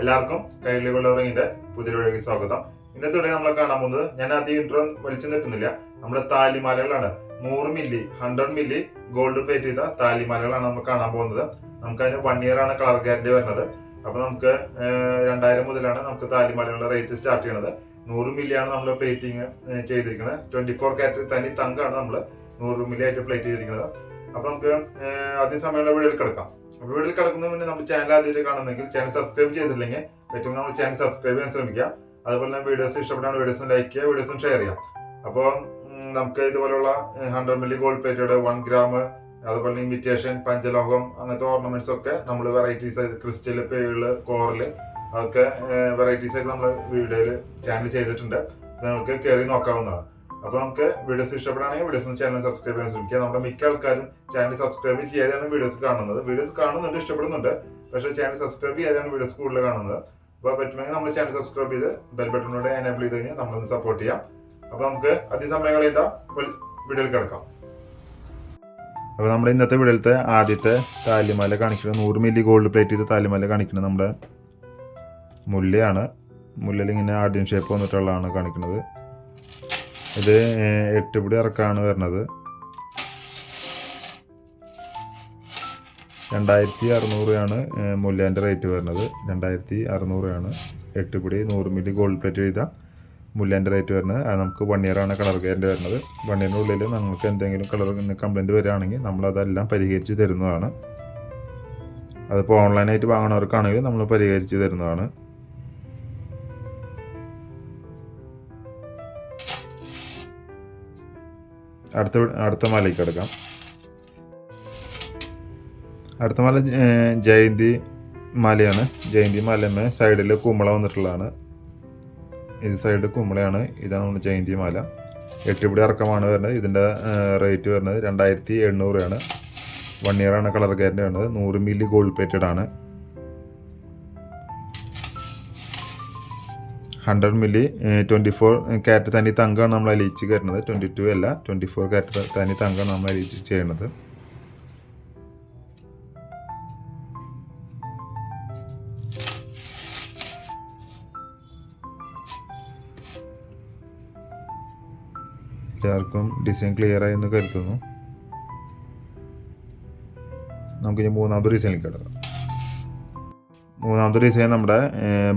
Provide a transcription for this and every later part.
എല്ലാവർക്കും കൈലികളുടെ പുതിയ വീഡിയോയ്ക്ക് സ്വാഗതം. ഇന്നത്തെ വീഡിയോ നമ്മൾ കാണാൻ പോകുന്നത് ഞാൻ ആദ്യം ഇൻട്രോ വലിച്ചു നിൽക്കുന്നില്ല നമ്മുടെ താലിമാലകളാണ്. നൂറ് milli hundred milli gold plate ചെയ്ത താലിമാലകളാണ് നമ്മൾ കാണാൻ പോകുന്നത്. നമുക്ക് അതിന് വൺ ഇയർ ആണ് കളർ ഗ്യാരണ്ടി വരുന്നത്. അപ്പൊ നമുക്ക് രണ്ടായിരം മുതലാണ് നമുക്ക് താലിമാലകളുടെ റേറ്റ് സ്റ്റാർട്ട് ചെയ്യണത്. നൂറ് ആണ് നമ്മൾ പ്ലേറ്റിംഗ് ചെയ്തിരിക്കുന്നത് ട്വന്റി ഫോർ കാരറ്റ് തനി തങ്കാണ് നമ്മൾ നൂറ് മില്ലി ആയിട്ട് പ്ലേറ്റ് ചെയ്തിരിക്കുന്നത് അപ്പൊ നമുക്ക് ആദ്യ സമയമുള്ള വീഡിയോയിൽ കിടക്കാം. അപ്പൊ വീട്ടിൽ കിടക്കുന്നതിന് മുന്നേ നമ്മൾ ചാനൽ ആദ്യമായിട്ട് കാണുന്നെങ്കിൽ ചാനൽ സബ്സ്ക്രൈബ് ചെയ്തില്ലെങ്കിൽ പറ്റും നമ്മൾ ചാനൽ സബ്സ്ക്രൈബ് ചെയ്യാൻ ശ്രമിക്കുക. അതുപോലെ തന്നെ വീഡിയോസ് ഇഷ്ടപ്പെട്ടാണ് വീഡിയോസും ലൈക്ക് ചെയ്യുക വീഡിയോസും ഷെയർ ചെയ്യാം അപ്പോൾ നമുക്ക് ഇതുപോലുള്ള hundred milli gold plated one gram അതുപോലെ ഇമിറ്റേഷൻ പഞ്ചലോഹം അങ്ങനത്തെ ഓർണമെന്റ്സ് ഒക്കെ നമ്മൾ വെറൈറ്റീസ് ആയിട്ട് ക്രിസ്റ്റൽ പേൾ കോറൽ അതൊക്കെ വെറൈറ്റീസ് ആയിട്ട് നമ്മൾ വീഡിയോയിൽ ചാനൽ ചെയ്തിട്ടുണ്ട്. നിങ്ങൾക്ക് കയറി നോക്കാവുന്നതാണ്. അപ്പൊ നമുക്ക് വീഡിയോസ് ഇഷ്ടപ്പെടുകയാണെങ്കിൽ വീഡിയോസ് ചാനൽ സബ്സ്ക്രൈബ് ചെയ്യാൻ ശ്രമിക്കുക. നമ്മുടെ മിക്ക ആൾക്കാരും ചാനൽ സബ്സ്ക്രൈബ് ചെയ്യാതെയാണ് വീഡിയോസ് കാണുന്നത്. വീഡിയോസ് കാണുന്നുണ്ട് ഇഷ്ടപ്പെടുന്നുണ്ട്. പക്ഷേ ചാനൽ സബ്സ്ക്രൈബ് ചെയ്യാതെയാണ് വീഡിയോസ് കൂടുതൽ കാണുന്നത്. അപ്പോൾ പറ്റുമെങ്കിൽ നമ്മൾ ചാനൽ സബ്സ്ക്രൈബ് ചെയ്ത് ബെൽ ബട്ടണിലൂടെ എനേബിൾ ചെയ്ത് കഴിഞ്ഞാൽ നമ്മളൊന്ന് സപ്പോർട്ട് ചെയ്യാം. അപ്പോൾ നമുക്ക് അതിസമയങ്ങളില്ല വീഡിയോയിൽ കിടക്കാം. അപ്പോൾ നമ്മുടെ ഇന്നത്തെ വീഡിയോയിലത്തെ ആദ്യത്തെ താലിമാല കാണിക്കുന്നത് നൂറ് മില്ലി ഗോൾഡ് പ്ലേറ്റ് ചെയ്ത താലിമാല കാണിക്കുന്നത് നമ്മുടെ മുല്ലയാണ്. മുല്ലയിൽ ഇങ്ങനെ ആർഡിയൻ ഷേപ്പ് വന്നിട്ടുള്ളതാണ് കാണിക്കുന്നത്. ഇത് എട്ട് പിടി ഇറക്കാണ് വരുന്നത്. രണ്ടായിരത്തി അറുന്നൂറാണ് മുല്ലേന്റെ റേറ്റ് വരുന്നത്. രണ്ടായിരത്തി അറുന്നൂറാണ് എട്ട് പിടി നൂറ് മില്ലി ഗോൾഡ് പ്ലേറ്റ് ചെയ്ത മുല്ലേന്റെ റേറ്റ് വരുന്നത്. അത് നമുക്ക് വൺ ഇയറാണ് കളർ ഗ്യാരണ്ടി വരുന്നത്. വൺ ഇയറിന്റെ ഉള്ളിൽ നമുക്ക് എന്തെങ്കിലും കളർ കംപ്ലൈന്റ് വരികയാണെങ്കിൽ നമ്മളതെല്ലാം പരിഹരിച്ച് തരുന്നതാണ്. അതിപ്പോൾ ഓൺലൈനായിട്ട് വാങ്ങണവർക്കാണെങ്കിൽ നമ്മൾ പരിഹരിച്ച് തരുന്നതാണ്. അടുത്ത അടുത്ത മാലയ്ക്ക് എടുക്കാം. അടുത്ത മാല ജയന്തി മാലയാണ്. ജയന്തി മലമേ സൈഡിൽ കുമ്പള വന്നിട്ടുള്ളതാണ്. ഇത് സൈഡ് കുമ്പളയാണ്. ഇതാണ് നമ്മുടെ ജയന്തി മാല. എട്ടുപിടി ഇറക്കമാണ് വരുന്നത്. ഇതിന്റെ റേറ്റ് വരുന്നത് രണ്ടായിരത്തി എണ്ണൂറാണ് വൺ ഇയറാണ് കളർ ഗ്യാരണ്ടി വരുന്നത് നൂറ് മില്ലി ഗോൾഡ് പ്ലേറ്റഡ് ആണ്. Hundred milli twenty four carat തനി തങ്കമാണ് നമ്മൾ അലിയിച്ച് കയറുന്നത് ട്വന്റി ടു അല്ല ട്വന്റി ഫോർ ക്യാരറ്റ് തനി തങ്കമാണ് നമ്മൾ അലിയിച്ച് ചെയ്യുന്നത് എല്ലാവർക്കും ഡിസൈൻ ക്ലിയർ ആയി എന്ന് കരുതുന്നു. നമുക്ക് ഇനി മൂന്നാമത്തെ ഡിസൈനിലേക്ക് കിടക്കാം. മൂന്നാമത്തെ ഡിസൈൻ നമ്മുടെ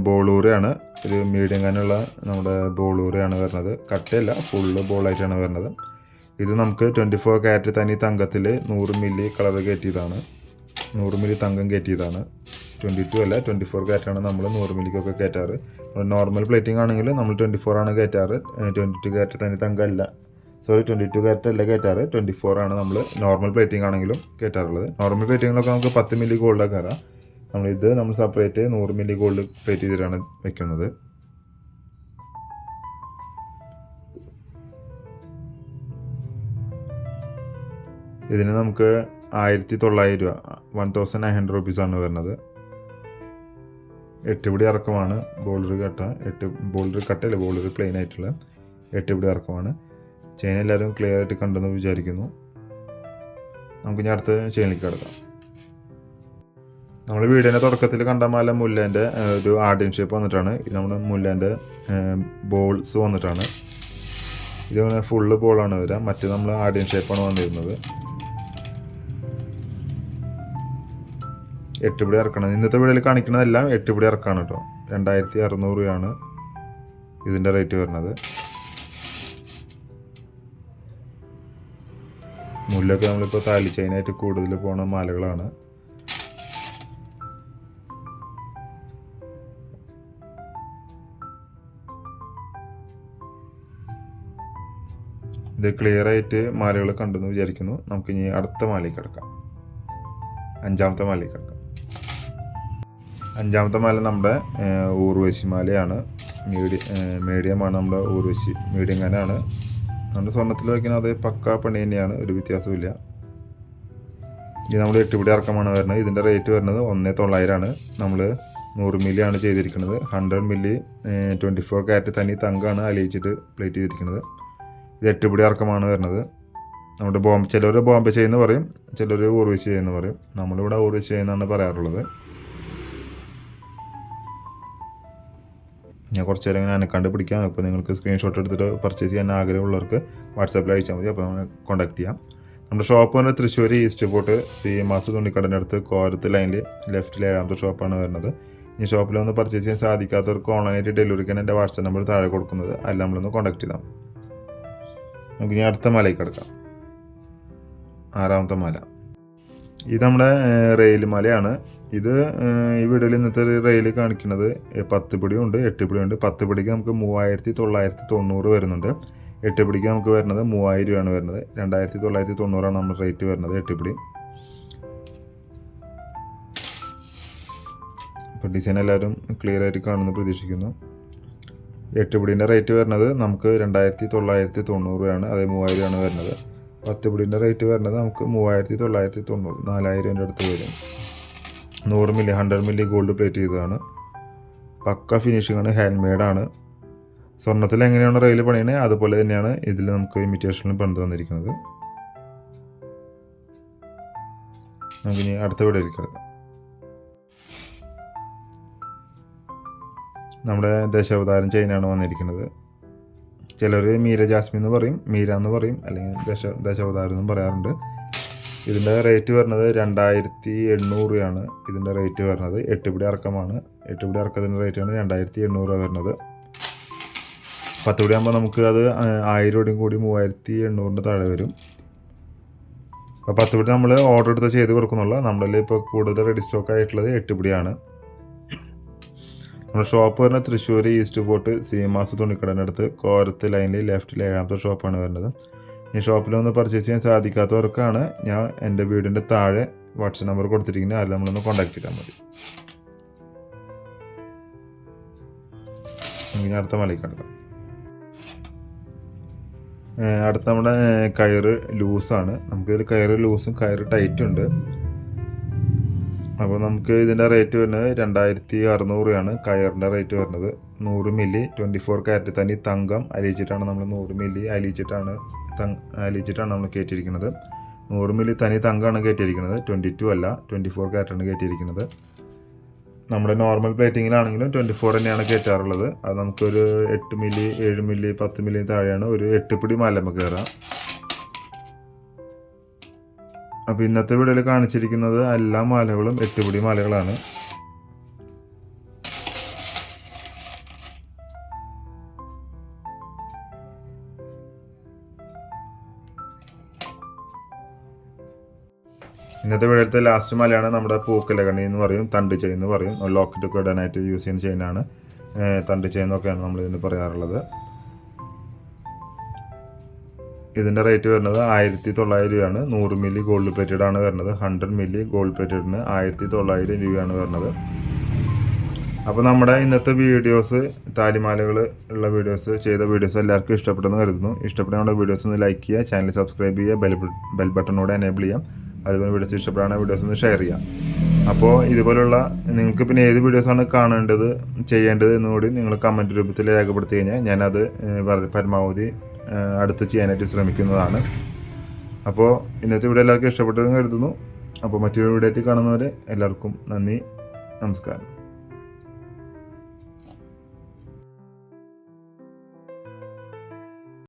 ബോളൂരയാണ്. ഒരു മീഡിയം കാനുള്ള നമ്മുടെ ബോളൂരയാണ് വരുന്നത്. കട്ടയല്ല ഫുള്ള് ബോളായിട്ടാണ് വരുന്നത്. ഇത് നമുക്ക് ട്വന്റി ഫോർ ക്യാരറ്റ് തനി തങ്കത്തിൽ നൂറ് മില്ലി കളർ കയറ്റിയതാണ്. നൂറ് മില്ലി തങ്കം കയറ്റിയതാണ്. ട്വന്റി ടു അല്ല ട്വന്റി ഫോർ കയറ്റാണ് നമ്മൾ നൂറ് മില്ലിക്കൊക്കെ കയറ്റാറ്. നോർമൽ പ്ലേറ്റിംഗ് ആണെങ്കിൽ നമ്മൾ ട്വന്റി ഫോർ ആണ് കയറ്റാറ്. ട്വന്റി ടു ക്യാരറ്റ് തനി തങ്കം അല്ല. സോറി ട്വന്റി ടു ക്യാരറ്റ് അല്ല കയറ്റാറ്. ട്വന്റി ഫോർ ആണ് നമ്മൾ നോർമൽ പ്ലേറ്റിംഗ് ആണെങ്കിലും കയറ്റാറുള്ളത്. നോർമൽ പ്ലേറ്റിങ്ങിലൊക്കെ നമുക്ക് പത്ത് മില്ലി ഗോൾഡൊക്കെ കയറാം നമ്മളിത് നമ്മൾ സെപ്പറേറ്റ് നൂറ് മില്ലി ഗോൾഡ് പേറ്റ് ചെയ്തിട്ടാണ് വെക്കുന്നത്. ഇതിന് നമുക്ക് ആയിരത്തി തൊള്ളായിരം രൂപ വൺ തൗസൻഡ് നയൻ ഹൺഡ്രഡ് റുപ്പീസാണ് വരുന്നത്. എട്ട് പിടി ഇറക്കമാണ് ബോൾഡർ കട്ട എട്ട് ബോൾഡർ കട്ടല്ല ബോൾഡർ പ്ലെയിൻ ആയിട്ടുള്ള എട്ട് പിടി ഇറക്കമാണ്. ചെയിൻ എല്ലാവരും ക്ലിയർ ആയിട്ട് കണ്ടെന്ന് വിചാരിക്കുന്നു. നമുക്ക് ഞാൻ അടുത്ത ചെയിനിലേക്ക് കിടക്കാം. നമ്മൾ വീടിന്റെ തുടക്കത്തിൽ കണ്ട മാല മുല്ലേന്റെ ഒരു ആർഡിയൻ ഷേപ്പ് വന്നിട്ടാണ്. നമ്മുടെ മുല്ലേന്റെ ബോൾസ് വന്നിട്ടാണ്. ഇത് ഫുള്ള് ബോളാണ് വരിക. മറ്റ് നമ്മൾ ആർഡിയൻ ഷേപ്പാണ് വന്നിരുന്നത്. എട്ട് പിടി ഇറക്കണം. ഇന്നത്തെ വീഡിയോയിൽ കാണിക്കുന്നതെല്ലാം എട്ട് പിടി ഇറക്കാണ് കേട്ടോ. രണ്ടായിരത്തി അറുന്നൂറ് രൂപയാണ് ഇതിന്റെ റേറ്റ് വരുന്നത്. മുല്ലൊക്കെ നമ്മളിപ്പോൾ താലിച്ചതിനായിട്ട് കൂടുതൽ പോണ മാലകളാണ്. ഇത് ക്ലിയർ ആയിട്ട് മാലകൾ കണ്ടെന്ന് വിചാരിക്കുന്നു. നമുക്ക് ഇനി അടുത്ത മാലയിൽ കിടക്കാം. അഞ്ചാമത്തെ മാലയിൽ കിടക്കാം. അഞ്ചാമത്തെ മാല നമ്മുടെ ഊർവശി മാലയാണ്. മീഡിയ മീഡിയമാണ് നമ്മുടെ ഊർവശി മീഡിയം കാനാണ് നമ്മുടെ സ്വർണത്തിൽ വയ്ക്കുന്നത് അതേ പക്ക പണി തന്നെയാണ്. ഒരു വ്യത്യാസമില്ല ഇത് നമ്മൾ എട്ടുപിടി ഇറക്കമാണ് വരുന്നത്. ഇതിന്റെ റേറ്റ് വരുന്നത് ഒന്നേ തൊള്ളായിരമാണ് നമ്മൾ നൂറ് മില്ലിയാണ് ചെയ്തിരിക്കുന്നത്. Hundred milli twenty four carat തനി തങ്കാണ് അലിയിച്ചിട്ട് പ്ലേറ്റ് ചെയ്തിരിക്കുന്നത്. ഇത് എട്ടുപിടി ഇറക്കമാണ് വരുന്നത്. നമ്മുടെ ബോംബെ ചിലർ ബോംബെ ചെയ്യുന്ന പറയും ചിലർ ഊർവിശ ചെയ്യുന്ന പറയും. നമ്മളിവിടെ ഊർവിശ ചെയ്യുന്നതാണ് പറയാറുള്ളത്. ഞാൻ കുറച്ച് നേരം ഇങ്ങനെ അനക്കാണ്ട് പിടിക്കാം. അപ്പോൾ നിങ്ങൾക്ക് സ്ക്രീൻഷോട്ട് എടുത്തിട്ട് പർച്ചേസ് ചെയ്യാൻ ആഗ്രഹമുള്ളവർക്ക് വാട്സാപ്പിൽ അയച്ചാൽ മതി. അപ്പോൾ നമ്മൾ കോൺടാക്ട് ചെയ്യാം. നമ്മുടെ ഷോപ്പ് പറഞ്ഞാൽ Thrissur east fort Seemas തുണിക്കടന്റെ അടുത്ത് കോരത്ത് ലൈനിൽ ലെഫ്റ്റിൽ ഏഴാമത്തെ ഷോപ്പാണ് വരുന്നത്. ഈ ഷോപ്പിൽ ഒന്ന് പർച്ചേസ് ചെയ്യാൻ സാധിക്കാത്തവർക്ക് ഓൺലൈനായിട്ട് ഡെലിവറിക്കാൻ എന്റെ വാട്സാപ്പ് നമ്പർ താഴെ കൊടുക്കുന്നത്. അല്ല നമ്മളൊന്ന് കോൺടാക്ട് ചെയ്താൽ നമുക്ക് ഇനി അടുത്ത മലയിൽ കിടക്കാം. ആറാമത്തെ മല. ഇത് നമ്മുടെ റെയിൽ മലയാണ്. ഇത് ഇവിടെ ഇന്നത്തെ റെയിൽ കാണിക്കുന്നത് പത്ത് പിടിയും ഉണ്ട് എട്ട് പിടിയും ഉണ്ട് പത്ത് പിടിക്ക് നമുക്ക് മൂവായിരത്തി തൊള്ളായിരത്തി തൊണ്ണൂറ് വരുന്നുണ്ട്. എട്ട് പിടിക്ക് നമുക്ക് വരുന്നത് മൂവായിരം രൂപയാണ് വരുന്നത്. രണ്ടായിരത്തി തൊള്ളായിരത്തി തൊണ്ണൂറാണ് നമ്മുടെ റേറ്റ് വരുന്നത് എട്ട് പിടി. ഇപ്പം ഡിസൈൻ എല്ലാവരും ക്ലിയർ ആയിട്ട് കാണുമെന്ന് പ്രതീക്ഷിക്കുന്നു. എട്ട് പിടീന്റെ റേറ്റ് വരുന്നത് നമുക്ക് രണ്ടായിരത്തി തൊള്ളായിരത്തി തൊണ്ണൂറ് രൂപയാണ് അതേ മൂവായിരം രൂപയാണ് വരുന്നത്. പത്ത് പിടീന്റെ റേറ്റ് വരുന്നത് നമുക്ക് മൂവായിരത്തി തൊള്ളായിരത്തി തൊണ്ണൂറ് നാലായിരം രൂപേന്റെ അടുത്ത് വരും. നൂറ് milli hundred milli gold plate ചെയ്തതാണ്. പക്ക ഫിനിഷിംഗ് ആണ് ഹാൻഡ് മെയ്ഡാണ് സ്വർണത്തിൽ എങ്ങനെയാണ് റെയിൽ പണിയണേ? അതുപോലെ തന്നെയാണ് ഇതിൽ നമുക്ക് ഇമിറ്റേഷനിൽ പണിത് തന്നിരിക്കുന്നത്. നമുക്കിനി അടുത്ത വീഡിയോയിലേക്ക് കിടക്കാം. നമ്മുടെ ദശാവതാരം ചെയിനാണ് വന്നിരിക്കുന്നത്. ചിലർ മീര ജാസ്മിൻ എന്ന് പറയും മീര എന്ന് പറയും അല്ലെങ്കിൽ ദശ ദശാവതാരം എന്നും പറയാറുണ്ട്. ഇതിന്റെ റേറ്റ് വരുന്നത് രണ്ടായിരത്തി എണ്ണൂറ് രൂപയാണ് ഇതിന്റെ റേറ്റ് വരുന്നത് എട്ട് പിടി ഇറക്കമാണ് എട്ട് പിടി ഇറക്കത്തിന്റെ റേറ്റാണ് രണ്ടായിരത്തി എണ്ണൂറ് രൂപ വരുന്നത്. പത്ത് പിടി ആകുമ്പോൾ നമുക്ക് അത് ആയിരം രൂപയും കൂടി മൂവായിരത്തി എണ്ണൂറിന്റെ താഴെ വരും. അപ്പോൾ പത്ത് പിടി നമ്മൾ ഓർഡർ എടുത്ത് ചെയ്ത് കൊടുക്കുന്നുള്ള. നമ്മളിൽ ഇപ്പോൾ കൂടുതൽ റെഡി സ്റ്റോക്ക് ആയിട്ടുള്ളത് എട്ട് പിടിയാണ്. നമ്മുടെ ഷോപ്പ് വരുന്നത് തൃശ്ശൂർ ഈസ്റ്റ് ഫോർട്ട് സീമാസ് തുണിക്കടന്റെ അടുത്ത് കോരത്ത് ലൈനിൽ ലെഫ്റ്റിൽ ഏഴാമത്തെ ഷോപ്പാണ് വരുന്നത്. ഈ ഷോപ്പിൽ ഒന്ന് പർച്ചേസ് ചെയ്യാൻ സാധിക്കാത്തവർക്കാണ് ഞാൻ എന്റെ വീടിന്റെ താഴെ വാട്സപ്പ് നമ്പർ കൊടുത്തിരിക്കുന്നത്. അതിൽ നമ്മളൊന്ന് കോൺടാക്ട് ചെയ്താൽ മതി. അടുത്ത മലയ്ക്ക് അടുത്ത നമ്മുടെ കയറ് ലൂസാണ് നമുക്കിതിൽ കയറ് ലൂസും കയറ് ടൈറ്റും ഉണ്ട്. അപ്പോൾ നമുക്ക് ഇതിന്റെ റേറ്റ് വരുന്നത് രണ്ടായിരത്തി അറുന്നൂറാണ് കയറിന്റെ റേറ്റ് വരുന്നത് നൂറ് മില്ലി ട്വന്റി ഫോർ കാരറ്റ് തനി തങ്കം അലിയിച്ചിട്ടാണ് നമ്മൾ നൂറ് മില്ലി അലിയിച്ചിട്ടാണ് തങ് അലിയിച്ചിട്ടാണ് നമ്മൾ കയറ്റിയിരിക്കുന്നത് നൂറ് മില്ലി തനി തങ്കമാണ് കയറ്റിയിരിക്കുന്നത് ട്വന്റി ടു അല്ല ട്വന്റി ഫോർ കാരറ്റാണ് കയറ്റിയിരിക്കുന്നത് നമ്മുടെ നോർമൽ പ്ലേറ്റിങ്ങിലാണെങ്കിലും ട്വന്റി ഫോർ തന്നെയാണ് കയറ്റാറുള്ളത് അത് നമുക്കൊരു എട്ട് മില്ലി ഏഴ് മില്ലി പത്ത് മില്ലി താഴെയാണ് ഒരു എട്ട് പിടി മലമ്മ കയറാം അപ്പോൾ ഇന്നത്തെ വീഡിയോയിൽ കാണിച്ചിരിക്കുന്നത് എല്ലാ മാലകളും എട്ടുപിടി മാലകളാണ്. ഇന്നത്തെ വീഡിയോയിലത്തെ ലാസ്റ്റ് മലയാണ് നമ്മുടെ പൂക്കലകണി എന്ന് പറയും തണ്ട് ചെയിൻ എന്ന് പറയും. ലോക്കറ്റ് ഒക്കെ ഇടാനായിട്ട് യൂസ് ചെയ്യുന്ന ചെയിനാണ് തണ്ട് ചെയിൻ എന്നൊക്കെയാണ് നമ്മൾ ഇതിന് പറയാറുള്ളത്. ഇതിന്റെ റേറ്റ് വരുന്നത് ആയിരത്തി തൊള്ളായിരം രൂപയാണ്. നൂറ് മില്ലി ഗോൾഡ് പ്ലേറ്റഡ് ആണ് വരുന്നത്. ഹൺഡ്രഡ് മില്ലി ഗോൾഡ് പ്ലേറ്റഡിന് ആയിരത്തി തൊള്ളായിരം രൂപയാണ് വരുന്നത്. അപ്പോൾ നമ്മുടെ ഇന്നത്തെ വീഡിയോസ് താലിമാലകൾ ഉള്ള വീഡിയോസ് ചെയ്ത വീഡിയോസ് എല്ലാവർക്കും ഇഷ്ടപ്പെട്ടെന്ന് കരുതുന്നു. ഇഷ്ടപ്പെട്ട നമ്മുടെ വീഡിയോസ് ഒന്ന് ലൈക്ക് ചെയ്യുക ചാനൽ സബ്സ്ക്രൈബ് ചെയ്യുക ബെൽ ബെൽ ബട്ടണോടെ എനേബിൾ ചെയ്യാം. അതുപോലെ വീഡിയോസ് ഇഷ്ടപ്പെടാൻ വീഡിയോസ് ഒന്ന് ഷെയർ ചെയ്യാം. അപ്പോൾ ഇതുപോലുള്ള നിങ്ങൾക്ക് പിന്നെ ഏത് വീഡിയോസാണ് കാണേണ്ടത് ചെയ്യേണ്ടത് എന്നുകൂടി നിങ്ങൾ കമന്റ് രൂപത്തിൽ രേഖപ്പെടുത്തി കഴിഞ്ഞാൽ ഞാനത് പരമാവധി അടുത്ത് ചെയ്യാനായിട്ട് ശ്രമിക്കുന്നതാണ്. അപ്പോൾ ഇന്നത്തെ വീഡിയോ എല്ലാവർക്കും ഇഷ്ടപ്പെട്ടതെന്ന് കരുതുന്നു. അപ്പോൾ മറ്റൊരു വീഡിയോ ആയിട്ട് കാണുന്നവരെ എല്ലാവർക്കും നന്ദി നമസ്കാരം.